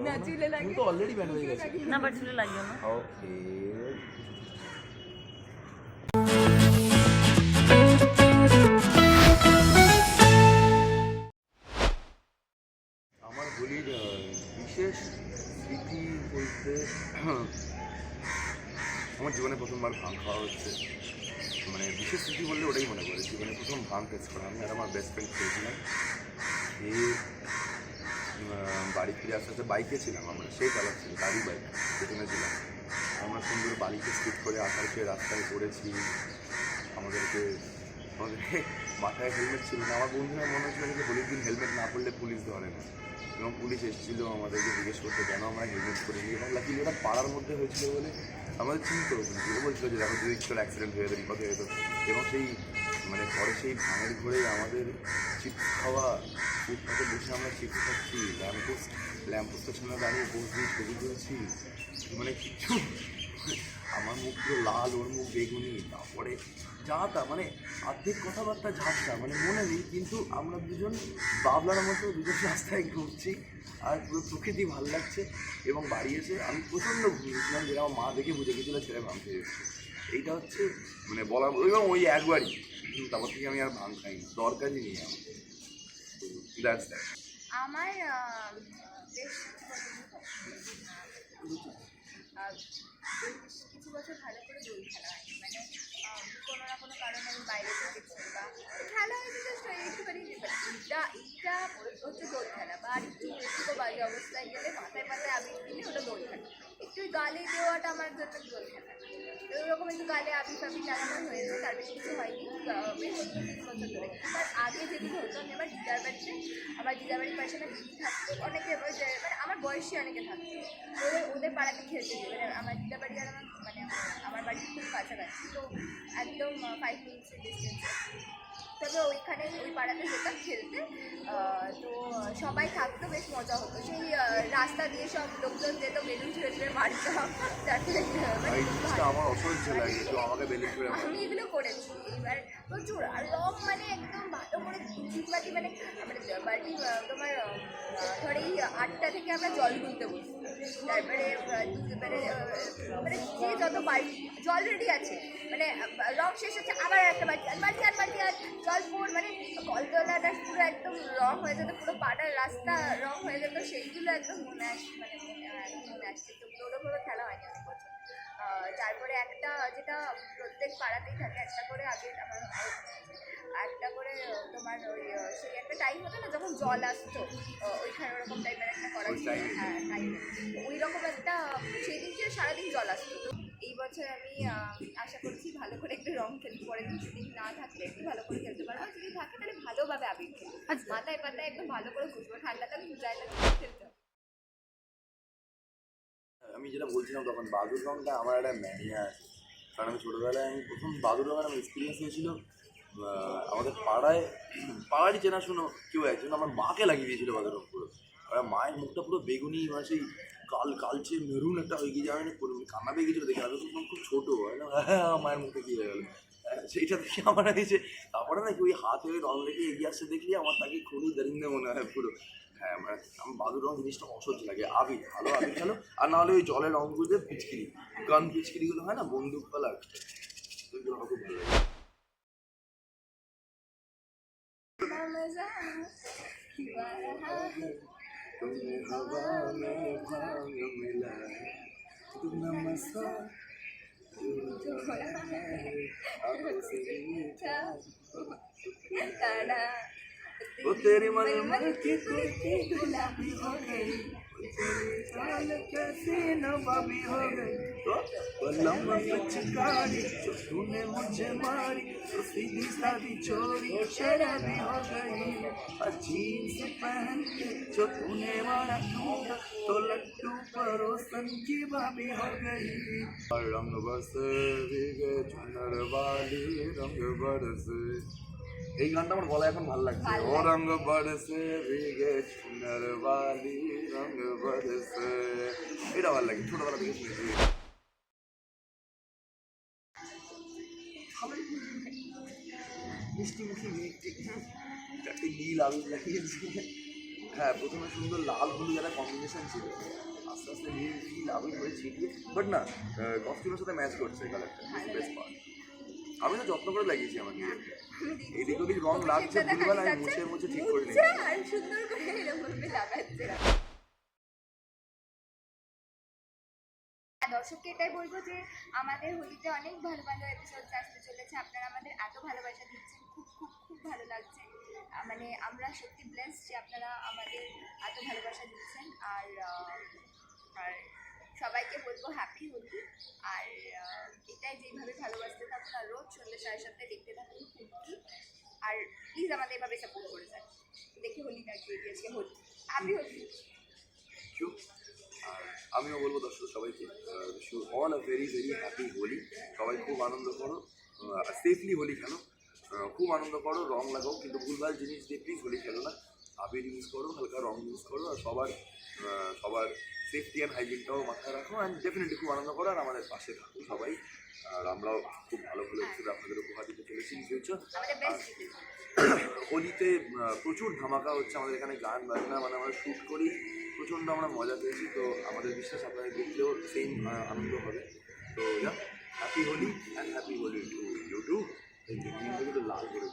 না, চুলে লাগে। তো অলরেডি ব্যান্ড হয়ে গেছে না বাট চুলে লাগিও না ওকে আমার হোলির বিশেষ স্মৃতি বলতে আমার জীবনে প্রথমবার ভাং খাওয়া হচ্ছে। মানে বিশেষ স্মৃতি বললে ওটাই মনে পড়ে। জীবনে প্রথম ভাং টেস্ট করা। আমি আর আমার বেস্ট ফ্রেন্ড খেয়েছিলাম। খেয়ে আহ, বাড়ি ফিরে আস্তে আস্তে বাইকে ছিলাম আমরা, সেই চালাচ্ছিল গাড়ি বাইক পেছনে ছিলাম। আমরা সুন্দর বাড়িতে স্কিপ করে আসার সে রাস্তায় পড়েছি। আমাদেরকে আমাদেরকে মাথায় হেলমেট ছিল না। আমার বন্ধুরা মনে হচ্ছিল যে হোলির দিন হেলমেট না পরলে পুলিশ ধরে না। এবং পুলিশ এসেছিল আমাদেরকে জিজ্ঞেস করতে, কেন আমরা হেলমেট করিনি এবং লাকিলি ওটা পাড়ার মধ্যে হয়েছিল বলে আমাদের চিনতে কিন্তু বলছিল যে, দেখো কিছু অ্যাক্সিডেন্ট হয়ে যেত বিপদ হয়ে যেত এবং সেই মানে পরে সেই ভাঙের ঘরে আমাদের চিপস খাওয়া ফুটপাতে বসে আমরা চিপস খাচ্ছি ল্যাম্পোস্ট ল্যাম্পোস্টের সামনে দাঁড়িয়ে বস দিয়ে ছবি তুলছি। মানে কিছু আমার মুখ পুরো লাল, ওর মুখ বেগুনি, তারপরে যা তা মানে অর্ধেক কথাবার্তা ঝাপসা মানে মনে নেই, কিন্তু আমরা দুজন বাবলার মতো দুজন রাস্তায় ঘুরছি আর পুরো প্রকৃতি ভালো লাগছে এবং বাড়ি এসে আমি প্রচণ্ড ঘুমিয়েছিলাম যেটা আমার মা দেখে বুঝে গেছিল ছেলে ভাঙ খেয়ে এসছে এইটা হচ্ছে মানে বলা, এবং ওই একবারই কিন্তু তারপর থেকে আমি আর ভাঙ খাইনি, দরকারই নেই আমার। আমার বেশ বেশ কিছু বছর ভালো করে দোল খেলা হয়নি। মানে কোনো না কোনো কারণে আমি বাইরে থেকেছি বা খেলা হয়েছে জাস্ট একটুখানি এইটা এইটা হচ্ছে দোল খেলা বা আর একটু একটু বাজে অবস্থায় গেলে মাথায় মাথায় আবির দিলে ওটা দোল খেলা। একটু গালে দেওয়াটা আমার জন্য দোল খেলা। তো ওরকম একটু গালে আবি ফাবির লাগানো হয়েছে, তার বেশি কিছু হয়নি বছর ধরে। আগে যেদিন হতো, আমি আমার দিদার বাড়িতে, আমার দিদার বাড়ির পাশে আমার দিদি থাকতো, অনেকে মানে আমার বয়সী অনেকে থাকতো। ওদের ওদের পাড়াতে খেলতে মানে আমার দিদার বাড়ি আর আমার মানে আমার বাড়ি খুব কাছাকাছি। তো একদম ফাইভ মিনিটসের ডিস্টেন্স তবে ওইখানে ওই পাড়াতে যেতাম খেলতে। তো সবাই থাকতো বেশ মজা হতো। সেই রাস্তা দিয়ে সব লোকজন যেত বেলুন ছুঁড়ে ছুঁড়ে মারতাম যাতে আহ, মানে এই জিনিসটা আমার অসহ্য লাগে তো আমাকে বেলুন করে আমি এগুলো করেছি। এবার প্রচুর। আর রং মানে একদম ভালো করে ঝিটবাটি মানে মানে বাড়ি তোমার ধর এই আটটা থেকে আমরা জল তুলতে বসি। তারপরে আহ, মানে যে যত বাড়ি জল রেডি আছে মানে রং শেষ হচ্ছে আবার একটা বাড়ি বাড়ি পুরো একদম রং হয়ে যেত পুরো পাড়ার রাস্তা রং হয়ে যেত সেইগুলো একদম মনে আসছে মানে মনে আসছে তো ওরকমভাবে খেলা হয়নি অনেক বছর তারপরে একটা যেটা প্রত্যেক পাড়াতেই থাকে একটা করে আগে আমার একটা করে তোমার ওই সেই একটা টাইম হতো না যখন জল আসতো ওইখানে ওরকম টাইপের একটা করা ছিল। হ্যাঁ টাইমে ওই রকম একটা সেই দিনকে সারাদিন জল আসতো। তো এই বছর আমি আশা করছি ভালো করে একটু রং খেলতে পরে দিন যদি না থাকলে একটু ভালো করে খেলতে পারব আর যদি থাকে তাহলে ভালোভাবে আবির খেলব মাথায় পাতায় একদম ভালো করে ঘুষবো ঠান্ডাতে আমি খেলতে আমি যেটা বলছিলাম তখন বাদুর রংটা আমার একটা ম্যানিয়া আছে কারণ আমি ছোটোবেলায় আমি প্রথম বাদুর রঙের আমার এক্সপিরিয়েন্স হয়েছিল আমাদের পাড়ায় পাড়ারই চেনাশুনো কেউ একজন আমার মাকে লাগিয়ে দিয়েছিল বাদুর রং পুরো। আর মায়ের মুখটা পুরো বেগুনি মানে সেই কাল কালচে মেরুন একটা হয়ে গিয়ে যাবে কান্না পেয়ে গেছিল দেখে তখন খুব ছোটো। হ্যাঁ মায়ের মুখটা কী হয়ে গেলো? হ্যাঁ, সেইটা দেখে আমার হয়েছে তারপরে নাকি ওই হাতে ওই রং রেখে এগিয়ে আসছে দেখলে আমার তাকে খুবই দারিন্দে মনে হয় পুরো হ্যাঁ মানে আমার বাদুর রং জিনিসটা অসহ্য লাগে আবির ভালো আবির খেলো আর নাহলে ওই জলের রঙগুলো দিয়ে পিচকিরি গান পিচকিরিগুলো হয় না বন্দুক ফেলার ওইগুলো আমার খুব ভালো লাগে मजा तुम्हें हवा में भांग मिला तू नमसा आंखों से मीठा वो तेरी मन मन की कुर्ती गुलाबी हो गई। कैसी हो गई। तो पिचकारी जो तूने मुझे मारी तो सीधी सादी चोरी शराबी हो गई। और जीन्स पहन के जो तूने मारा टूटा तो लड्डू परोसन की भाभी हो गई। रंग बरसे भीगे चुनर वाली रंग बरसे। এই গানটা আমার গলায় এখন ভালো লাগছে। ও রঙ বরসে ভিগে চুনর বালি রঙ বরসে এটা ভালো লাগে ছোটবেলা থেকে শুনেছি। মিষ্টি মুখি মেয়েটি নীল আবির লাগিয়েছে হ্যাঁ প্রথমে সুন্দর লাল হলুদ একটা কম্বিনেশন ছিল। আস্তে আস্তে নীল নীল আবির ছিটিয়ে বাট না কস্টিউমের সাথে ম্যাচ করছে কালারটা বেস্ট পার্ট আমি তো যত্ন করে লাগিয়েছি আমার নিজেকে আমি এদিক ওদিক রং লাগছে অভিষেক আমি মুছে মুছে ঠিক করে মুছছে নিয়েছি। আর সুন্দর করে এরকমভাবে লাগাচ্ছে। হ্যাঁ, দর্শককে এটাই বলব যে আমাদের হোলিতে অনেক ভালো ভালো এপিসোড আসতে চলেছে। আপনারা আমাদের এত ভালোবাসা দিচ্ছেন খুব খুব খুব ভালো লাগছে। মানে আমরা সত্যি ব্লেস যে আপনারা আমাদের এত ভালোবাসা দিচ্ছেন। আর আর সবাইকে বলব হ্যাপি হোলি। আর এটাই যেইভাবে ভালোবাসতে থাকুন আর রোজ সন্ধ্যে সাড়ে সাতটায় দেখতে থাকুন হুমকি আর প্লিজ আমাদের এভাবে সাপোর্ট করে যান দেখি হোলি। না গিয়ে দিয়েছে হোলি। হ্যাপি হোলি. আর আমিও বলব দর্শক সবাইকে you all a very very happy Holi. সবাই খুব আনন্দ করো সেফলি হোলি খেলো। খুব আনন্দ করো রং লাগাও কিন্তু ভুলভাল জিনিস দিয়ে প্লিজ হোলি খেলো না। আবির ইউজ করো হালকা রং ইউজ করো আর সবার সবার সেফটি অ্যান্ড হাইজিনটাও মাথায় রাখো অ্যান্ড ডেফিনেটলি খুব আনন্দ করো আর আমাদের পাশে থাকো সবাই। আর আমরাও খুব ভালো ভালো হিসেবে আপনাদের উপহার দিতে চলেছি ইন হোলিতে প্রচুর ধামাকা হচ্ছে আমাদের এখানে গান বাজনা মানে আমরা শ্যুট করি প্রচণ্ড আমরা মজা পেয়েছি তো আমাদের বিশ্বাস আপনাদের দেখলেও সেম আনন্দ হবে। তো yeah happy Holi and happy Holi to you too লাল করে